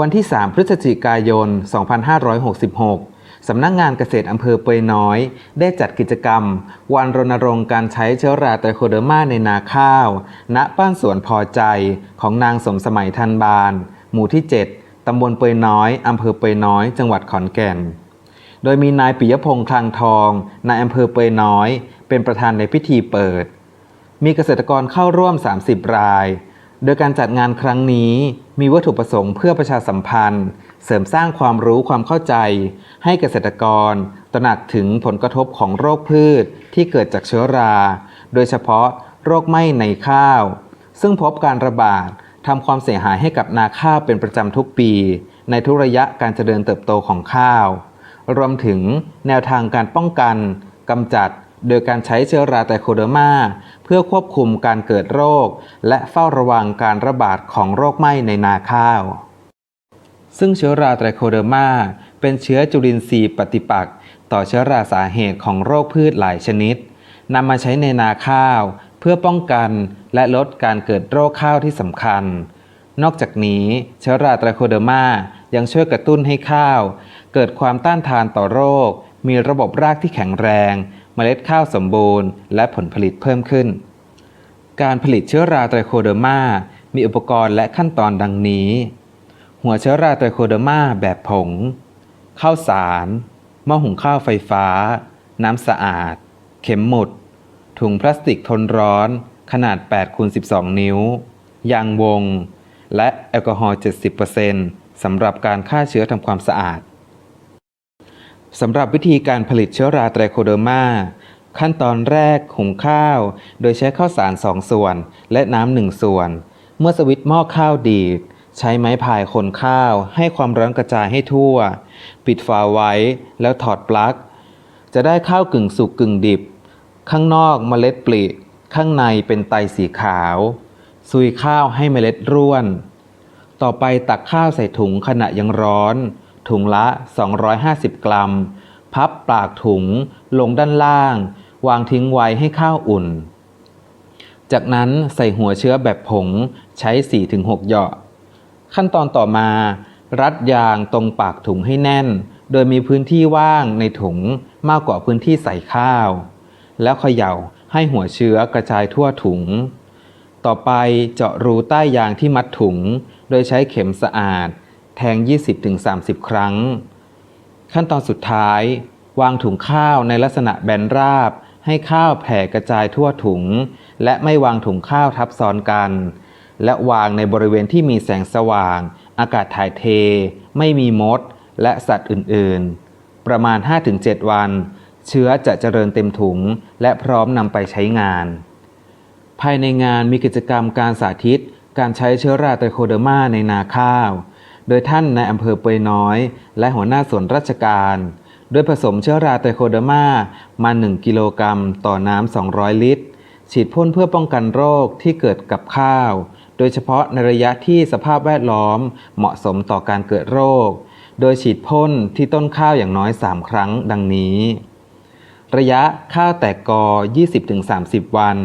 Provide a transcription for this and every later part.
วันที่ 3 พฤศจิกายน 2566 สำนักงงานเกษตรอำเภอเปยน้อย ได้จัดกิจกรรม วันรณรงค์การใช้เชื้อราไตรโคเดอร์มาในนาข้าว ณบ้านสวนพอใจของนางสมสมัยทันบาน หมู่ที่ 7 ตำบลเปยน้อย อำเภอเปยน้อย จังหวัดขอนแก่น โดยมีนายปิยพงษ์คลังทอง นายอำเภอเปยน้อย เป็นประธานในพิธีเปิด มีเกษตรกรเข้าร่วม 30 ราย โดยการจัดงานครั้งนี้มีวัตถุประสงค์เพื่อประชาสัมพันธ์ เสริมสร้างความรู้ความเข้าใจ ให้เกษตรกร ตระหนักถึงผลกระทบของโรคพืชที่เกิดจากเชื้อรา โดยเฉพาะโรคไหม้ในข้าว ซึ่งพบการระบาดทำความเสียหายให้กับนาข้าวเป็นประจำทุกปี ในทุกระยะการเจริญเติบโตของข้าว รวมถึงแนวทางการป้องกันกำจัด โดยการใช้เชื้อราไตโคเดอร์มาเพื่อควบคุมการเกิดโรค และเฝ้าระวังการระบาดของโรคไหม้ในนาข้าว ซึ่งเชื้อราไตโคเดอร์มาเป็นเชื้อจุลินทรีย์ปฏิปักษ์ต่อเชื้อราสาเหตุของโรคพืชหลายชนิดนำมาใช้ในนาข้าว เพื่อป้องกันและลดการเกิดโรคข้าวที่สำคัญ นอกจากนี้เชื้อราไตรโคเดอร์มายังช่วยกระตุ้นให้ข้าว เกิดความต้านทานต่อโรค มีระบบรากที่แข็งแรง เมล็ดข้าวสมบูรณ์ และผลผลิตเพิ่มขึ้น การผลิตเชื้อราไตรโคเดอร์มา มีอุปกรณ์และขั้นตอนดังนี้ หัวเชื้อราไตรโคเดอร์มาแบบผง ข้าวสารหม้อหุงข้าวไฟฟ้า น้ำสะอาด เข็มหมุด ถุงพลาสติกทนร้อน ขนาด8คูณ12 นิ้ว ยางวง และแอลกอฮอล์ 70%สำหรับการฆ่าเชื้อทำความสะอาด สำหรับวิธีการผลิตเชื้อราไตรโคเดอร์มาขั้นตอนแรกหุงข้าว โดยใช้ข้าวสาร 2 ส่วน และน้ำหนึ่งส่วน เมื่อสวิตช์หม้อข้าวดีด ใช้ไม้พายคนข้าว ให้ความร้อนกระจายให้ทั่ว ปิดฝาไว้แล้วถอดปลั๊ก จะได้ข้าวกึ่งสุกกึ่งดิบ ข้างนอกเมล็ดปลีข้างในเป็นไตสีขาว ซุยข้าวให้เมล็ดร่วน ต่อไปตักข้าวใส่ถุงขณะยังร้อน ถุงละ 250 กรัม พับปากถุงลงด้านล่าง วางทิ้งไว้ให้ข้าวอุ่น จากนั้นใส่หัวเชื้อแบบผงใช้ 4-6 หยาะขั้นตอนต่อมา รัดยางตรงปากถุงให้แน่น โดยมีพื้นที่ว่างในถุงมากกว่าพื้นที่ใส่ข้าว แล้วเขย่าให้หัวเชื้อกระจายทั่วถุง ต่อไปเจาะรูใต้ยางที่มัดถุง โดยใช้เข็มสะอาด แทง 20-30 ครั้ง ขั้นตอนสุดท้าย วางถุงข้าวในลักษณะแบนราบ ให้ข้าวแผ่กระจายทั่วถุง และไม่วางถุงข้าวทับซ้อนกัน และวางในบริเวณที่มีแสงสว่าง อากาศถ่ายเท ไม่มีมด และสัตว์อื่นๆ ประมาณ 5-7 วัน เชื้อจะเจริญเต็มถุง และพร้อมนำไปใช้งาน ภายในงานมีกิจกรรมการสาธิตการใช้เชื้อราไตรโคเดอร์มาในนาข้าว โดยท่านในอำเภอเปยน้อย และหัวหน้าส่วนราชการ โดยผสมเชื้อราไตรโคเดอร์มามา 1 กิโลกรัมต่อน้ำ 200 ลิตร ฉีดพ่นเพื่อป้องกันโรคที่เกิดกับข้าว โดยเฉพาะในระยะที่สภาพแวดล้อมเหมาะสมต่อการเกิดโรค โดยฉีดพ่นที่ต้นข้าวอย่างน้อย 3 ครั้งดังนี้ ระยะข้าวแตกกอ 20-30 วัน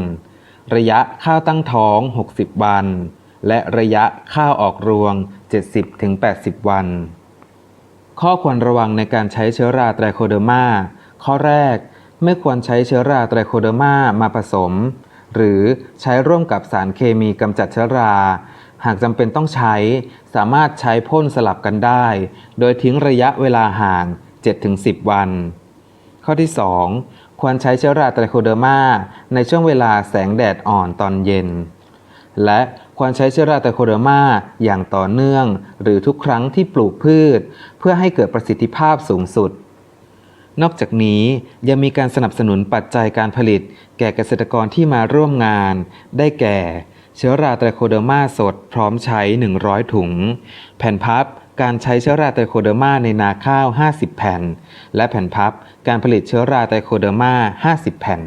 ระยะข้าวตั้งท้อง 60 วัน และระยะข้าวออกรวง 70-80 วัน ข้อควรระวังในการใช้เชื้อราไตรโคเดอร์มาข้อแรกไม่ควรใช้เชื้อราไตรโคเดอร์มามาผสม หรือใช้ร่วมกับสารเคมีกำจัดเชื้อรา หากจำเป็นต้องใช้สามารถใช้พ่นสลับกันได้ โดยทิ้งระยะเวลาห่าง 7-10 วัน ข้อที่ 2 ควรใช้เชื้อราไตรโคเดอร์มาในช่วงเวลาแสงแดดอ่อนตอนเย็น และควรใช้เชื้อราไตโคเดอร์มาอย่างต่อเนื่อง หรือทุกครั้งที่ปลูกพืช เพื่อให้เกิดประสิทธิภาพสูงสุด นอกจากนี้ยังมีการสนับสนุนปัจจัยการผลิต แก่เกษตรกรที่มาร่วมงาน ได้แก่ เชื้อราไตรโคเดอร์มาสดพร้อมใช้ 100 ถุง แผ่นพับการใช้เชื้อราไตรโคเดอร์มาในนาข้าว 50 แผ่น และแผ่นพับการผลิตเชื้อราไตรโคเดอร์มา 50 แผ่น